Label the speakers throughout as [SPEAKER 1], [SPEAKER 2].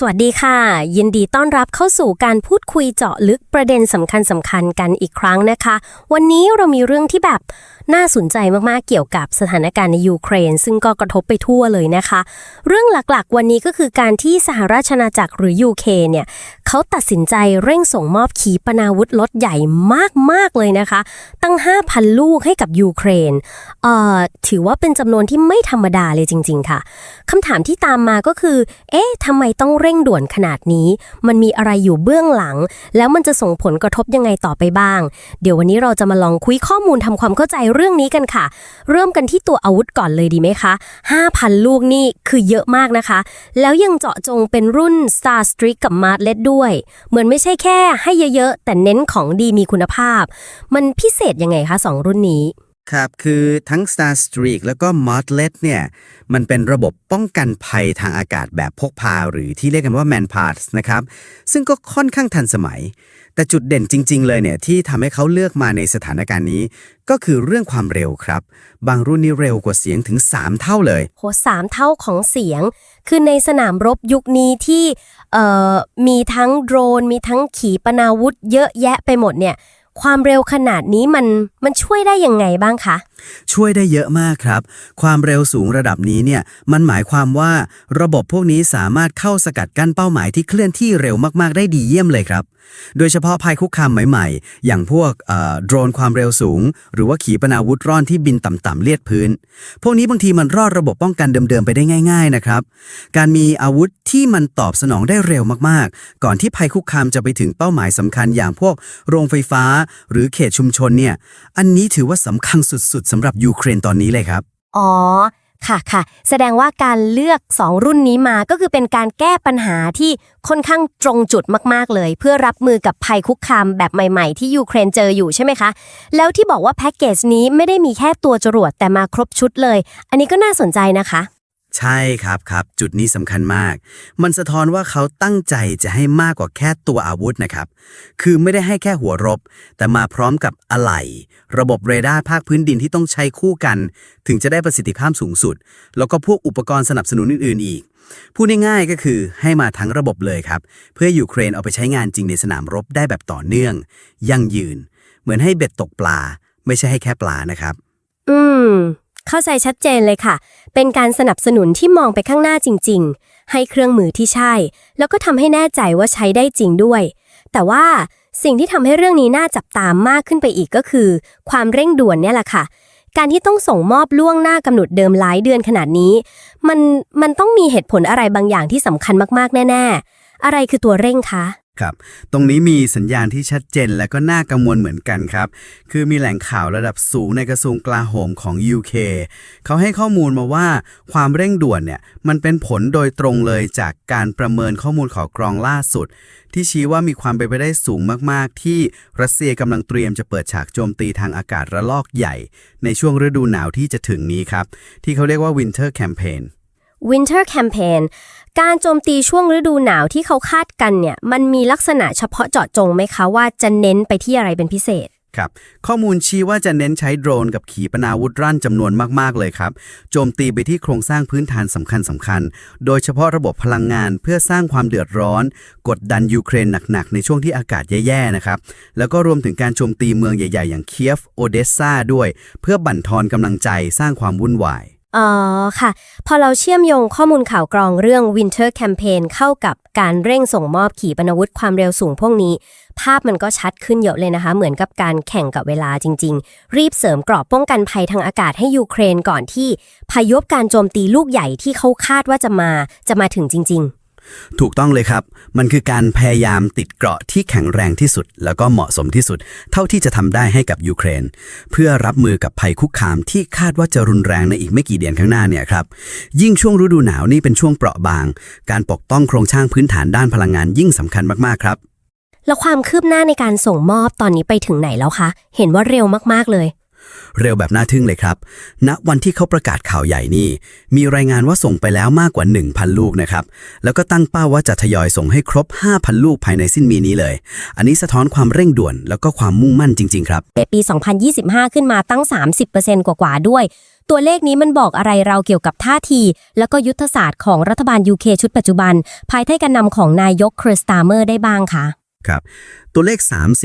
[SPEAKER 1] สวัสดีค่ะ ยินดีต้อนรับเข้าสู่การพูดคุยเจาะลึกประเด็นสำคัญสำคัญกันอีกครั้งนะคะ วันนี้เรามีเรื่องที่แบบน่าสนใจมากๆเกี่ยวกับสถานการณ์ในยูเครน ซึ่งก็กระทบไปทั่วเลยนะคะ เรื่องหลักๆ วันนี้ก็คือการที่สหราชอาณาจักรหรือ UK เนี่ยเขาตัดสินใจเร่งส่งมอบขีปนาวุธรถใหญ่มากๆเลยนะคะ ตั้ง 5,000 ลูกให้กับยูเครนเอ่อถือว่าเป็นจำนวนที่ไม่ธรรมดาเลยจริง ๆ ค่ะคำถามที่ตามมาก็คือ เอ๊ะทำไมต้องเร่งด่วนขนาดนี้ มันมีอะไรอยู่เบื้องหลัง แล้วมันจะส่งผลกระทบยังไงต่อไปบ้าง เดี๋ยววันนี้เราจะมาลองคุยข้อมูลทำความเข้าใจเรื่องนี้กันค่ะ เริ่มกันที่ตัวอาวุธก่อนเลยดีไหมคะ 5,000 ลูกนี่คือเยอะมากนะคะ แล้วยังเจาะจงเป็นรุ่น Star Streak กับ Martlet ด้วย เหมือนไม่ใช่แค่ให้เยอะๆ แต่เน้นของดีมีคุณภาพ มันพิเศษยังไงคะสองรุ่นนี้
[SPEAKER 2] ครับคือทั้ง Star Streak แล้วก็ Martlet เนี่ยมันเป็นระบบป้องกันภัยทางอากาศแบบพกพา หรือที่เรียกกันว่า Man Parts นะครับ ซึ่งก็ค่อนข้างทันสมัย แต่จุดเด่นจริง ๆ เลยเนี่ยที่ทำให้เขาเลือกมาในสถานการณ์นี้ ก็คือเรื่องความเร็วครับ บางรุ่นนี้เร็วกว่าเสียงถึง 3 เท่าเลย
[SPEAKER 1] โหสามเท่าของเสียง คือในสนามรบยุคนี้ที่เอ่อมีทั้งโดรน มีทั้งขีปนาวุธเยอะแยะไปหมดเนี่ย ความเร็วขนาดนี้มันมันช่วยได้ยังไงบ้างคะ
[SPEAKER 2] ช่วยได้เยอะมากครับ ความเร็วสูงระดับนี้เนี่ยมันหมายความว่าระบบพวกนี้สามารถเข้าสกัดกั้นเป้าหมายที่เคลื่อนที่เร็วมากๆ ได้ดีเยี่ยมเลยครับ โดยเฉพาะภัยคุกคามใหม่ๆ อย่างพวกโดรนความเร็วสูง หรือว่าขีปนาวุธร่อนที่บินต่ำๆเลียดพื้น พวกนี้บางทีมันรอดระบบป้องกันเดิมๆไปได้ง่าย ๆนะครับ การมีอาวุธที่มันตอบสนองได้เร็วมากๆ ก่อนที่ภัยคุกคามจะไปถึงเป้าหมายสำคัญอย่างพวกโรงไฟฟ้า หรือเขตชุมชนเนี่ย อันนี้ถือว่าสำคัญสุดๆสำหรับยูเครนตอนนี้เลยครับ
[SPEAKER 1] อ๋อ ค่ะค่ะแสดงว่าการเลือก 2 รุ่นนี้มาก็คือเป็นการแก้ปัญหาที่ค่อนข้างตรงจุดมาก ๆ เลย เพื่อรับมือกับภัยคุกคามแบบใหม่ ๆ ที่ยูเครนเจออยู่ใช่ไหมคะ แล้วที่บอกว่าแพ็กเกจนี้ไม่ได้มีแค่ตัวจรวดแต่มาครบชุดเลย อันนี้ก็น่าสนใจนะคะ
[SPEAKER 2] ใช่ครับครับ จุดนี้สำคัญมาก มันสะท้อนว่าเขาตั้งใจจะให้มากกว่าแค่ตัวอาวุธนะครับ คือไม่ได้ให้แค่หัวรบ แต่มาพร้อมกับอะไหล่ ระบบเรดาร์ภาคพื้นดินที่ต้องใช้คู่กัน ถึงจะได้ประสิทธิภาพสูงสุด แล้วก็พวกอุปกรณ์สนับสนุนอื่น ๆ อีก พูดง่ายๆก็คือให้มาทั้งระบบเลยครับ เพื่อยูเครนเอาไปใช้งานจริงในสนามรบได้แบบต่อเนื่อง ยั่งยืน เหมือนให้เบ็ดตกปลา ไม่ใช่ให้แค่ปลานะครับ
[SPEAKER 1] อืม เข้าใจชัดเจนเลยค่ะ เป็นการสนับสนุนที่มองไปข้างหน้าจริง ๆ ให้เครื่องมือที่ใช่ แล้วก็ทำให้แน่ใจว่าใช้ได้จริงด้วย แต่ว่าสิ่งที่ทำให้เรื่องนี้น่าจับตามมากขึ้นไปอีกก็คือ ความเร่งด่วนเนี่ยแหละค่ะ การที่ต้องส่งมอบล่วงหน้ากำหนดเดิมหลายเดือนขนาดนี้ มันมันต้องมีเหตุผลอะไรบางอย่างที่สำคัญมากๆแน่ ๆ อะไรคือตัวเร่งคะ
[SPEAKER 2] ครับ ตรงนี้มีสัญญาณที่ชัดเจนและก็น่ากังวลเหมือนกันครับ คือมีแหล่งข่าวระดับสูงในกระทรวงกลาโหมของ UK เขาให้ข้อมูลมาว่าความเร่งด่วนเนี่ย มันเป็นผลโดยตรงเลยจากการประเมินข้อมูลข่าวกรองล่าสุด ที่ชี้ว่ามีความเป็นไปได้สูงมาก ๆ ที่รัสเซียกำลังเตรียมจะเปิดฉากโจมตีทางอากาศระลอกใหญ่ ในช่วงฤดูหนาวที่จะถึงนี้ครับ ที่เขาเรียกว่า Winter Campaign
[SPEAKER 1] Winter Campaign การโจมตีช่วงฤดูหนาวที่เขาคาดกันเนี่ยมันมีลักษณะเฉพาะเจาะจงไหมคะว่าจะเน้นไปที่อะไรเป็นพิเศษ
[SPEAKER 2] ครับข้อมูลชี้ว่าจะเน้นใช้โดรนกับขีปนาวุธรั่นจำนวนมาก ๆ เลยครับ โจมตีไปที่โครงสร้างพื้นฐานสำคัญสำคัญ โดยเฉพาะระบบพลังงานเพื่อสร้างความเดือดร้อน กดดันยูเครนหนัก ๆ ในช่วงที่อากาศแย่ ๆ นะครับ แล้วก็รวมถึงการโจมตีเมืองใหญ่ ๆ อย่างเคียฟ โอเดสซาด้วย เพื่อบั่นทอนกำลังใจสร้างความวุ่นวาย
[SPEAKER 1] อ๋อค่ะ พอเราเชื่อมโยงข้อมูลข่าวกรองเรื่อง Winter Campaign เข้ากับการเร่งส่งมอบขีปนาวุธความเร็วสูงพวกนี้ ภาพมันก็ชัดขึ้นเยอะเลยนะคะ เหมือนกับการแข่งกับเวลาจริง ๆ รีบเสริมกรอบป้องกันภัยทางอากาศให้ยูเครนก่อนที่พายุการโจมตีลูกใหญ่ที่เขาคาดว่าจะมาจะมาถึงจริง ๆ
[SPEAKER 2] ถูกต้องเลยครับ มันคือการพยายามติดเกราะที่แข็งแรงที่สุด แล้วก็เหมาะสมที่สุด เท่าที่จะทำได้ให้กับยูเครน เพื่อรับมือกับภัยคุกคามที่คาดว่าจะรุนแรงในอีกไม่กี่เดือนข้างหน้าเนี่ยครับ ยิ่งช่วงฤดูหนาวนี่เป็นช่วงเปราะบาง การปกป้องโครงสร้างพื้นฐานด้านพลังงานยิ่งสำคัญมากๆครับ
[SPEAKER 1] แล้วความคืบหน้าในการส่งมอบตอนนี้ไปถึงไหนแล้วคะ เห็นว่าเร็วมากๆเลย
[SPEAKER 2] เร็วแบบน่าทึ่งเลยครับณวันที่เขาประกาศข่าวใหญ่นี่ มีรายงานว่าส่งไปแล้วมากกว่า 1,000 ลูกนะครับ แล้วก็ตั้งเป้าว่าจะทยอยส่งให้ครบ 5,000 ลูกภายในสิ้นปีนี้เลย อันนี้สะท้อนความเร่งด่วนแล้วก็ความมุ่งมั่นจริง ๆ ครับ
[SPEAKER 1] ในปี 2025 ขึ้นมาตั้ง 30%กว่าๆด้วยตัวเลขนี้มันบอกอะไรเราเกี่ยวกับท่าที แล้วก็ยุทธศาสตร์ของรัฐบาล UK ชุดปัจจุบัน ภายใต้การนำของนายกคริสตาเมอร์ได้บ้างคะ
[SPEAKER 2] ครับตัวเลข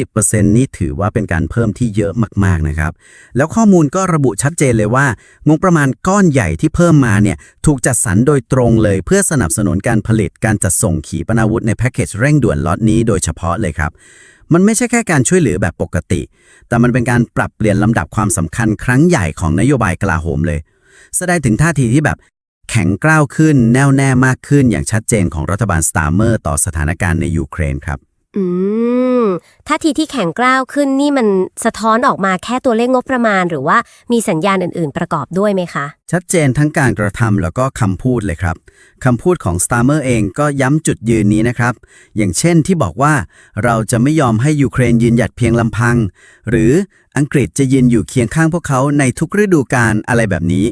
[SPEAKER 2] 30%นี่ถือว่าเป็นการเพิ่มที่เยอะมาก ๆ นะครับ แล้วข้อมูลก็ระบุชัดเจนเลยว่างบประมาณก้อนใหญ่ที่เพิ่มมาเนี่ยถูกจัดสรรโดยตรงเลย เพื่อสนับสนุนการผลิตการจัดส่งขีปนาวุธในแพ็กเกจเร่งด่วนล็อตนี้โดยเฉพาะเลยครับ มันไม่ใช่แค่การช่วยเหลือแบบปกติ แต่มันเป็นการปรับเปลี่ยนลำดับความสำคัญครั้งใหญ่ของนโยบายกลาโหมเลย แสดงถึงท่าทีที่แบบแข็งกร้าวขึ้น แน่วแน่มากขึ้นอย่างชัดเจนของรัฐบาลสตาร์เมอร์ต่อสถานการณ์ในยูเครนครับ
[SPEAKER 1] อืมท่าทีที่แข็งกร้าวขึ้นนี่มันสะท้อนออกมาแค่ตัวเลขงบประมาณ หรือว่ามีสัญญาณอื่น ๆ ประกอบด้วยไหมคะ
[SPEAKER 2] ชัดเจนทั้งการกระทำแล้วก็คำพูดเลยครับคำพูดของ Starmer เองก็ย้ำจุดยืนนี้นะครับ อย่างเช่นที่บอกว่าเราจะไม่ยอมให้ยูเครนยืนหยัดเพียงลำพัง หรืออังกฤษจะยืนอยู่เคียงข้างพวกเขาในทุกฤดูกาลอะไรแบบนี้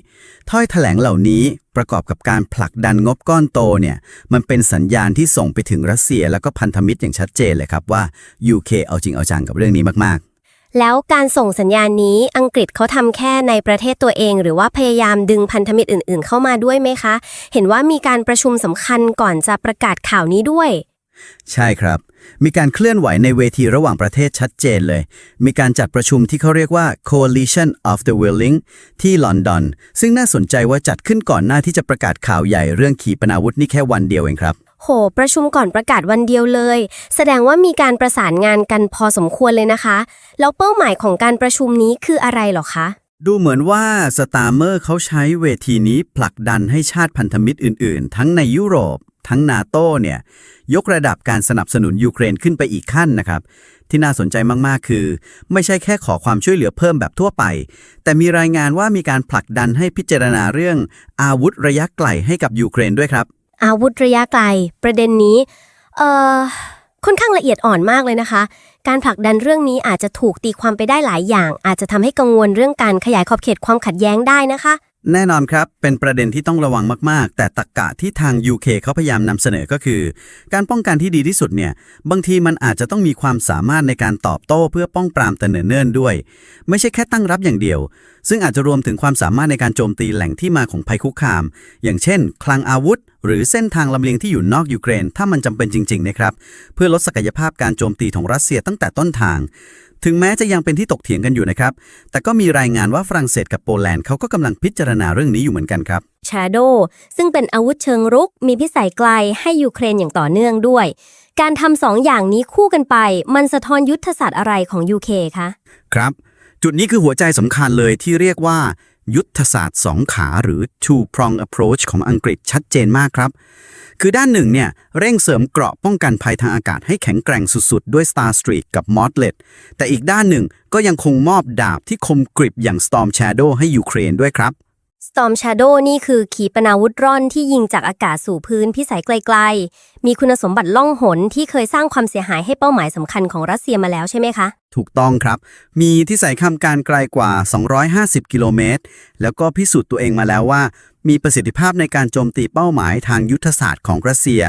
[SPEAKER 2] ถ้อยแถลงเหล่านี้ประกอบกับการผลักดันงบก้อนโตเนี่ยมันเป็นสัญญาณที่ส่งไปถึงรัสเซีย แล้วก็พันธมิตรอย่างชัดเจนเลยครับว่า UK เอาจริงเอาจังกับเรื่องนี้มากๆ
[SPEAKER 1] แล้วการส่งสัญญาณนี้อังกฤษเขาทำแค่ในประเทศตัวเอง หรือว่าพยายามดึงพันธมิตรอื่น ๆ เข้ามาด้วยไหมคะ เห็นว่ามีการประชุมสำคัญก่อนจะประกาศข่าวนี้ด้วย
[SPEAKER 2] ใช่ครับ มีการเคลื่อนไหวในเวทีระหว่างประเทศชัดเจนเลย มีการจัดประชุมที่เขาเรียกว่า Coalition of the Willing ที่ลอนดอนซึ่งน่าสนใจว่าจัดขึ้นก่อนหน้าที่จะประกาศข่าวใหญ่เรื่องขีปนาวุธนี่แค่วันเดียวเองครับ
[SPEAKER 1] โห ประชุมก่อนประกาศวันเดียวเลย แสดงว่ามีการประสานงานกันพอสมควรเลยนะคะ แล้วเป้าหมายของการประชุมนี้คืออะไรหรอคะ
[SPEAKER 2] ดูเหมือนว่าสตาร์เมอร์เขาใช้เวทีนี้ผลักดันให้ชาติพันธมิตรอื่น ๆ ทั้งในยุโรป ทั้งนาโต้เนี่ย ยกระดับการสนับสนุนยูเครนขึ้นไปอีกขั้นนะครับ ที่น่าสนใจมาก ๆ คือ ไม่ใช่แค่ขอความช่วยเหลือเพิ่มแบบทั่วไป แต่มีรายงานว่ามีการผลักดันให้พิจารณาเรื่องอาวุธระยะไกลให้กับยูเครนด้วยครับ
[SPEAKER 1] อาวุธระยะไกล ประเด็นนี้เอ่อค่อนข้างละเอียดอ่อนมากเลยนะคะ การผลักดันเรื่องนี้อาจจะถูกตีความไปได้หลายอย่าง อาจจะทำให้กังวลเรื่องการขยายขอบเขตความขัดแย้งได้นะคะ
[SPEAKER 2] แน่นอนครับ เป็นประเด็นที่ต้องระวังมาก ๆ แต่ตรกกะที่ทาง UK เขาพยายามนำเสนอก็คือ การป้องกันที่ดีที่สุดเนี่ย บางทีมันอาจจะต้องมีความสามารถในการตอบโต้เพื่อป้องปรามแต่เนิ่นๆด้วย ไม่ใช่แค่ตั้งรับอย่างเดียว ซึ่งอาจจะรวมถึงความสามารถในการโจมตีแหล่งที่มาของภัยคุกคาม อย่างเช่น คลังอาวุธ หรือเส้นทางลำเลียงที่อยู่นอกยูเครน ถ้ามันจำเป็นจริง ๆ นะครับ เพื่อลดศักยภาพการโจมตีของรัสเซียตั้งแต่ต้นทาง ถึงแม้จะยังเป็นที่ตกเถียงกันอยู่นะครับ แต่ก็มีรายงานว่าฝรั่งเศสกับโปแลนด์เขาก็กำลังพิจารณาเรื่องนี้อยู่เหมือนกันครับ
[SPEAKER 1] Shadow ซึ่งเป็นอาวุธเชิงรุก มีพิสัยไกลให้ยูเครนอย่างต่อเนื่องด้วย การทำสองอย่างนี้คู่กันไป มันสะท้อนยุทธศาสตร์อะไรของ UK คะ
[SPEAKER 2] ครับ จุดนี้คือหัวใจสำคัญเลยที่เรียกว่า ยุทธศาสตร์สองขาหรือ two prong approach ของอังกฤษชัดเจนมากครับ คือด้านหนึ่งเนี่ยเร่งเสริมเกราะป้องกันภัยทางอากาศให้แข็งแกร่งสุดๆ ด้วย Star Street กับ m o d l e t แต่อีกด้านหนึ่งก็ยังคงมอบดาบที่คมกริบอย่าง Storm Shadow ให้ยูเครนด้วยครับ
[SPEAKER 1] Storm Shadow นี่คือขีปนาวุธร่อนที่ยิงจากอากาศสู่พื้นพิสัยไกลๆ มีคุณสมบัติล่องหนที่เคยสร้างความเสียหายให้เป้าหมายสำคัญของรัสเซียมาแล้วใช่ไหมคะ
[SPEAKER 2] ถูกต้องครับ มีที่ใส่คำการไกลกว่า 250 กิโลเมตร แล้วก็พิสูจน์ตัวเองมาแล้วว่า มีประสิทธิภาพในการโจมตีเป้าหมายทางยุทธศาสตร์ของรัสเซีย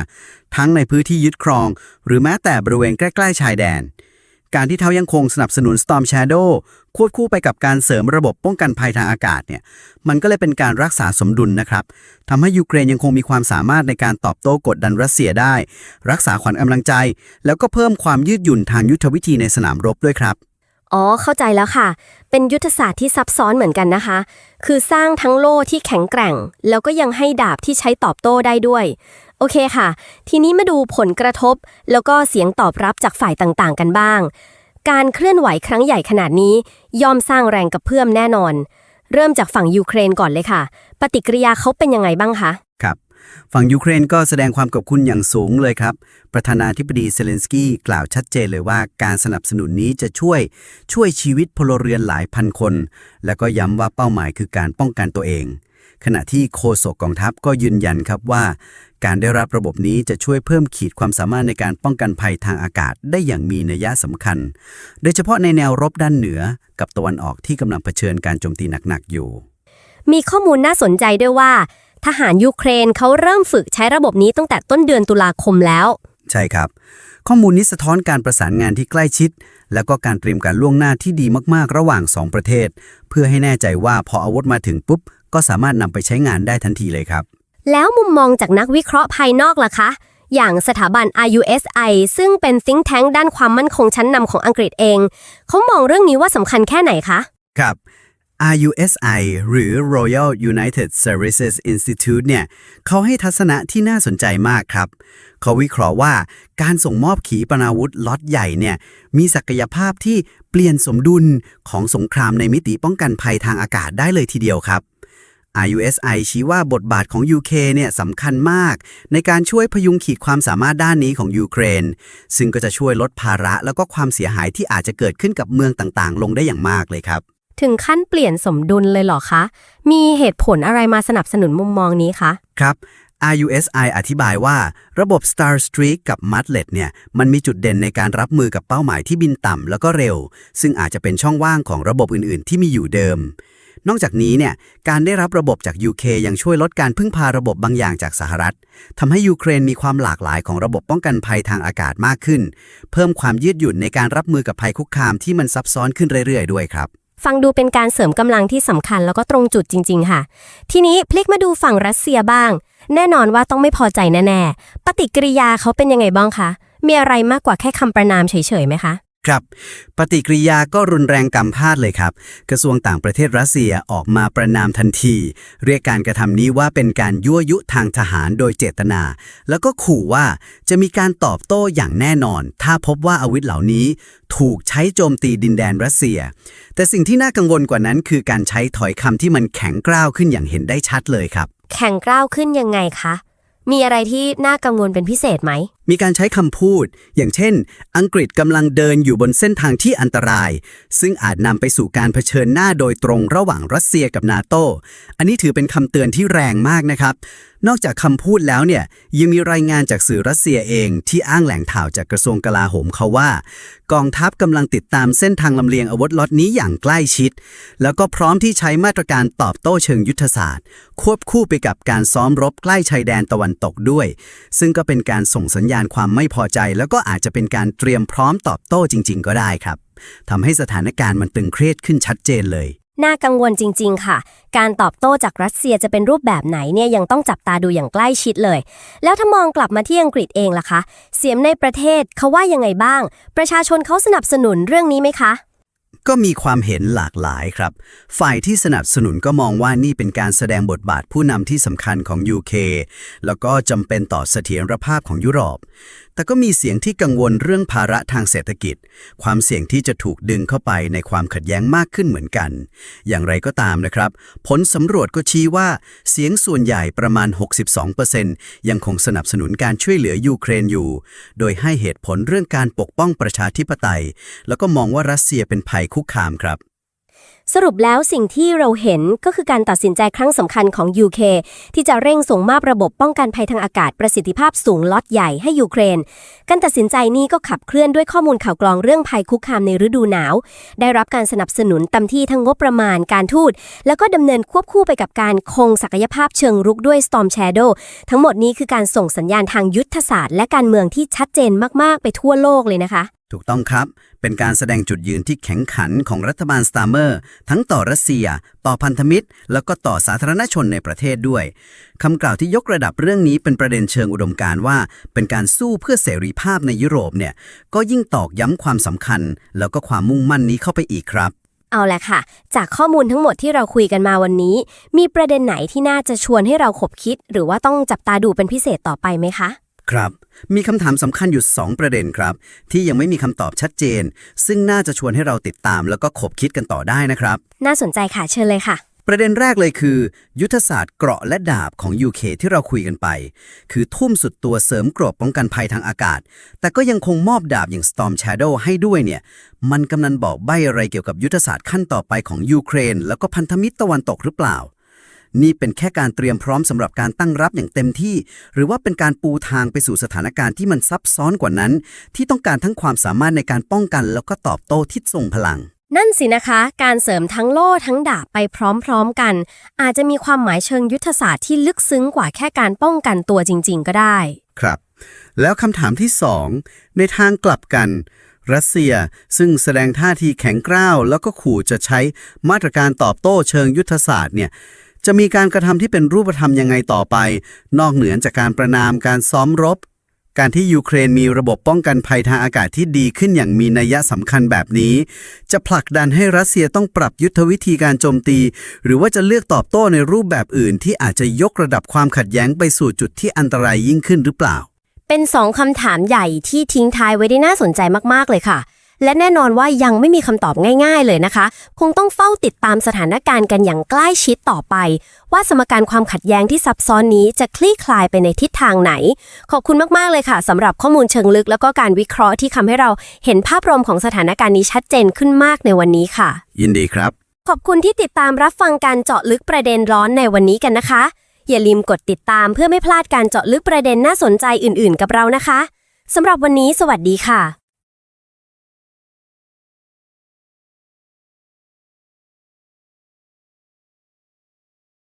[SPEAKER 2] ทั้งในพื้นที่ยึดครอง หรือแม้แต่บริเวณใกล้ ๆ ชายแดน การที่เท่ายังคงสนับสนุน Storm Shadow ควบคู่ไปกับการเสริมระบบป้องกันภัยทางอากาศเนี่ยมันก็เลยเป็นการรักษาสมดุลนะครับทำให้ยูเครนยังคงมีความสามารถในการตอบโต้กดดันรัสเซียได้ รักษาขวัญกำลังใจ แล้วก็เพิ่มความยืดหยุ่นทางยุทธวิธีในสนามรบด้วยครับ
[SPEAKER 1] อ๋อ เข้าใจแล้วค่ะ เป็นยุทธศาสตร์ที่ซับซ้อนเหมือนกันนะคะ คือสร้างทั้งโล่ที่แข็งแกร่ง แล้วก็ยังให้ดาบที่ใช้ตอบโต้ได้ด้วย โอเคค่ะ ทีนี้มาดูผลกระทบ แล้วก็เสียงตอบรับจากฝ่ายต่างๆ กันบ้าง การเคลื่อนไหวครั้งใหญ่ขนาดนี้ ย่อมสร้างแรงกระเพื่อมแน่นอน เริ่มจากฝั่งยูเครนก่อนเลยค่ะ ปฏิกิริยาเขาเป็นยังไงบ้างคะ
[SPEAKER 2] ครับ ฝั่งยูเครนก็แสดงความขอบคุณอย่างสูงเลยครับ ประธานาธิบดีเซเลนสกี้กล่าวชัดเจนเลยว่าการสนับสนุนนี้จะช่วย ช่วยชีวิตพลเรือนหลายพันคน แล้วก็ย้ำว่าเป้าหมายคือการป้องกันตัวเอง ขณะที่โฆษกกองทัพก็ยืนยันครับว่า การได้รับระบบนี้จะช่วยเพิ่มขีดความสามารถในการป้องกันภัยทางอากาศได้อย่างมีนัยสำคัญ โดยเฉพาะในแนวรบด้านเหนือกับตะวันออกที่กำลังเผชิญการโจมตีหนักๆอยู่
[SPEAKER 1] มีข้อมูลน่าสนใจด้วยว่า ทหารยูเครนเขาเริ่มฝึกใช้ระบบนี้ตั้งแต่ต้นเดือนตุลาคมแล้ว
[SPEAKER 2] ใช่ครับ ข้อมูลนี้สะท้อนการประสานงานที่ใกล้ชิดแล้วก็การเตรียมการล่วงหน้าที่ดีมากๆ ระหว่าง 2 ประเทศ เพื่อให้แน่ใจว่าพออาวุธมาถึงปุ๊บ ก็สามารถนำไปใช้งานได้ทันทีเลยครับ
[SPEAKER 1] แล้วมุมมองจากนักวิเคราะห์ภายนอกล่ะคะ อย่างสถาบัน RUSI ซึ่งเป็น think tank ด้านความมั่นคงชั้นนำของอังกฤษเอง เขามองเรื่องนี้ว่าสำคัญแค่ไหนคะ
[SPEAKER 2] ครับ RUSI หรือ Royal United Services Institute เนี่ยเขาให้ทัศนะที่น่าสนใจมากครับ เขาวิเคราะห์ว่าการส่งมอบขีปนาวุธล็อตใหญ่เนี่ยมีศักยภาพที่เปลี่ยนสมดุลของสงครามในมิติป้องกันภัยทางอากาศได้เลยทีเดียวครับ RUSI ชี้ว่าบทบาทของ UK เนี่ยสำคัญมาก ในการช่วยพยุงขีดความสามารถด้านนี้ของยูเครน ซึ่งก็จะช่วยลดภาระแล้วก็ความเสียหายที่อาจจะเกิดขึ้นกับเมืองต่างๆ ลงได้อย่างมากเลยครับ
[SPEAKER 1] ถึงขั้นเปลี่ยนสมดุลเลยเหรอคะ มีเหตุผลอะไรมาสนับสนุนมุมมองนี้คะ
[SPEAKER 2] ครับ RUSI อธิบายว่า ระบบ Star Streak กับ Mutlet เนี่ยมันมีจุดเด่นในการรับมือกับเป้าหมายที่บินต่ำแล้วก็เร็ว ซึ่งอาจจะเป็นช่องว่างของระบบอื่นๆ ที่มีอยู่เดิม นอกจากนี้เนี่ยการได้รับระบบจาก UK ยังช่วยลดการพึ่งพาระบบบางอย่างจากสหรัฐทำให้ยูเครนมีความหลากหลายของระบบป้องกันภัยทางอากาศมากขึ้น เพิ่มความยืดหยุ่นในการรับมือกับภัยคุกคามที่มันซับซ้อนขึ้นเรื่อยๆ ด้วยครับ
[SPEAKER 1] ฟังดูเป็นการเสริมกำลังที่สำคัญแล้วก็ตรงจุดจริง ๆ ค่ะ ทีนี้พลิกมาดูฝั่งรัสเซียบ้าง แน่นอนว่าต้องไม่พอใจแน่ๆปฏิกิริยาเขาเป็นยังไงบ้างคะมีอะไรมากกว่าแค่คำประนามเฉยๆไหมคะ
[SPEAKER 2] ครับปฏิกิริยาก็รุนแรงกำพาดเลยครับ กระทรวงต่างประเทศรัสเซียออกมาประนามทันที เรียกการกระทำนี้ว่าเป็นการยั่วยุทางทหารโดยเจตนา แล้วก็ขู่ว่าจะมีการตอบโต้อย่างแน่นอน ถ้าพบว่าอาวุธเหล่านี้ถูกใช้โจมตีดินแดนรัสเซีย แต่สิ่งที่น่ากังวลกว่านั้น คือการใช้ถอยคำที่มันแข็งกร้าวขึ้นอย่างเห็นได้ชัดเลยครับ
[SPEAKER 1] แข่งกล้าวขึ้นยังไงคะมีอะไรที่น่ากังวลเป็นพิเศษไหม
[SPEAKER 2] มีการใช้คำพูด อย่างเช่น อังกฤษกำลังเดินอยู่บนเส้นทางที่อันตราย ซึ่งอาจนำไปสู่การเผชิญหน้าโดยตรงระหว่างรัสเซียกับนาโตอันนี้ถือเป็นคำเตือนที่แรงมากนะครับ นอกจากคำพูดแล้วเนี่ยยังมีรายงานจากสื่อรัสเซียเองที่อ้างแหล่งข่าวจากกระทรวงกลาโหมเขาว่า กองทัพกำลังติดตามเส้นทางลำเลียงอาวุธล็อตนี้อย่างใกล้ชิด แล้วก็พร้อมที่ใช้มาตรการตอบโต้เชิงยุทธศาสตร์ ควบคู่ไปกับการซ้อมรบใกล้ชายแดนตะวันตกด้วย ซึ่งก็เป็นการส่งสัญญาณความไม่พอใจ แล้วก็อาจจะเป็นการเตรียมพร้อมตอบโต้จริง ๆ ก็ได้ครับทำให้สถานการณ์มันตึงเครียดขึ้นชัดเจนเลย
[SPEAKER 1] น่ากังวลจริง ๆ ค่ะ การตอบโต้จากรัสเซียจะเป็นรูปแบบไหนเนี่ยยังต้องจับตาดูอย่างใกล้ชิดเลย แล้วถ้ามองกลับมาที่อังกฤษเองล่ะคะ เสียงในประเทศเขาว่ายังไงบ้าง ประชาชนเขาสนับสนุนเรื่องนี้ไหมคะ
[SPEAKER 2] ก็มีความเห็นหลากหลายครับ ฝ่ายที่สนับสนุนก็มองว่านี่เป็นการแสดงบทบาทผู้นำที่สำคัญของ UK แล้วก็จำเป็นต่อเสถียรภาพของยุโรปแต่ก็มีเสียงที่กังวลเรื่องภาระทางเศรษฐกิจ ความเสี่ยงที่จะถูกดึงเข้าไปในความขัดแย้งมากขึ้นเหมือนกัน อย่างไรก็ตามนะครับ ผลสำรวจก็ชี้ว่า เสียงส่วนใหญ่ประมาณ 62%ยังคงสนับสนุนการช่วยเหลือยูเครนอยู่ โดยให้เหตุผลเรื่องการปกป้องประชาธิปไตย แล้วก็มองว่ารัสเซียเป็นภัยคุกคามครับ
[SPEAKER 1] สรุปแล้วสิ่งที่เราเห็นก็คือการตัดสินใจครั้งสำคัญของ UK ที่จะเร่งส่งมอบระบบป้องกันภัยทางอากาศประสิทธิภาพสูงล็อตใหญ่ให้ยูเครน การตัดสินใจนี้ก็ขับเคลื่อนด้วยข้อมูลข่าวกรองเรื่องภัยคุกคามในฤดูหนาว ได้รับการสนับสนุนต็มที่ทั้งงบประมาณการทูต แล้วก็ดำเนินควบคู่ไปกับการคงศักยภาพเชิงรุกด้วย Storm Shadow ทั้งหมดนี้คือการส่งสัญญาณทางยุทธศาสตร์ และการเมืองที่ชัดเจนมากๆ ไปทั่วโลกเลยนะคะ
[SPEAKER 2] ถูกต้องครับ เป็นการแสดงจุดยืนที่แข็งขันของรัฐบาลสตาร์เมอร์ ทั้งต่อรัสเซีย ต่อพันธมิตร แล้วก็ต่อสาธารณชนในประเทศด้วย คำกล่าวที่ยกระดับเรื่องนี้เป็นประเด็นเชิงอุดมการณ์ว่า เป็นการสู้เพื่อเสรีภาพในยุโรปเนี่ย ก็ยิ่งตอกย้ำความสำคัญ แล้วก็ความมุ่งมั่นนี้เข้าไปอีกครับ
[SPEAKER 1] เอาละค่ะ จากข้อมูลทั้งหมดที่เราคุยกันมาวันนี้ มีประเด็นไหนที่น่าจะชวนให้เราขบคิด หรือว่าต้องจับตาดูเป็นพิเศษต่อไปไหมคะ
[SPEAKER 2] ครับ มีคำถามสำคัญอยู่ 2 ประเด็นครับ ที่ยังไม่มีคำตอบชัดเจน ซึ่งน่าจะชวนให้เราติดตามแล้วก็ขบคิดกันต่อได้นะครับ
[SPEAKER 1] น่าสนใจค่ะเชิญเลยค่ะ
[SPEAKER 2] ประเด็นแรกเลยคือ ยุทธศาสตร์เกราะและดาบของ UK ที่เราคุยกันไป คือทุ่มสุดตัวเสริมเกราะป้องกันภัยทางอากาศ แต่ก็ยังคงมอบดาบอย่าง Storm Shadow ให้ด้วยเนี่ย มันกำลังบอกใบ้อะไรเกี่ยวกับยุทธศาสตร์ขั้นต่อไปของยูเครน แล้วก็พันธมิตรตะวันตกหรือเปล่า นี่เป็นแค่การเตรียมพร้อมสำหรับการตั้งรับอย่างเต็มที่ หรือว่าเป็นการปูทางไปสู่สถานการณ์ที่มันซับซ้อนกว่านั้น ที่ต้องการทั้งความสามารถในการป้องกัน แล้วก็ตอบโต้ที่ทรงพลัง
[SPEAKER 1] นั่นสินะคะ การเสริมทั้งโล่ทั้งดาบไปพร้อมๆกัน อาจจะมีความหมายเชิงยุทธศาสตร์ที่ลึกซึ้งกว่าแค่การป้องกันตัวจริง ๆ ก็ได้
[SPEAKER 2] ครับ แล้วคำถามที่ 2 ในทางกลับกันรัสเซียซึ่งแสดงท่าทีแข็งกร้าว แล้วก็ขู่จะใช้มาตรการตอบโต้เชิงยุทธศาสตร์เนี่ย จะมีการกระทำที่เป็นรูปธรรมยังไงต่อไป นอกเหนือจากการประนามการซ้อมรบ การที่ยูเครนมีระบบป้องกันภัยทางอากาศที่ดีขึ้นอย่างมีนัยสำคัญแบบนี้ จะผลักดันให้รัสเซียต้องปรับยุทธวิธีการโจมตี หรือว่าจะเลือกตอบโต้ในรูปแบบอื่น ที่อาจจะยกระดับความขัดแย้งไปสู่จุดที่อันตรายยิ่งขึ้นหรือเปล่า
[SPEAKER 1] เป็นสองคำถามใหญ่ที่ทิ้งท้ายไว้ได้น่าสนใจมากๆเลยค่ะ และแน่นอนว่ายังไม่มีคำตอบง่ายๆเลยนะคะ คงต้องเฝ้าติดตามสถานการณ์กันอย่างใกล้ชิดต่อไป ว่าสมการความขัดแย้งที่ซับซ้อนนี้จะคลี่คลายไปในทิศทางไหน ขอบคุณมากๆเลยค่ะสำหรับข้อมูลเชิงลึก แล้วก็การวิเคราะห์ที่ทำให้เราเห็นภาพรวมของสถานการณ์นี้ชัดเจนขึ้นมากในวันนี้ค่ะ
[SPEAKER 2] ยินดีครับ
[SPEAKER 1] ขอบคุณที่ติดตามรับฟังการเจาะลึกประเด็นร้อนในวันนี้กันนะคะ อย่าลืมกดติดตามเพื่อไม่พลาดการเจาะลึกประเด็นน่าสนใจอื่น ๆ กับเรานะคะสำหรับวันนี้ สวัสดีค่ะ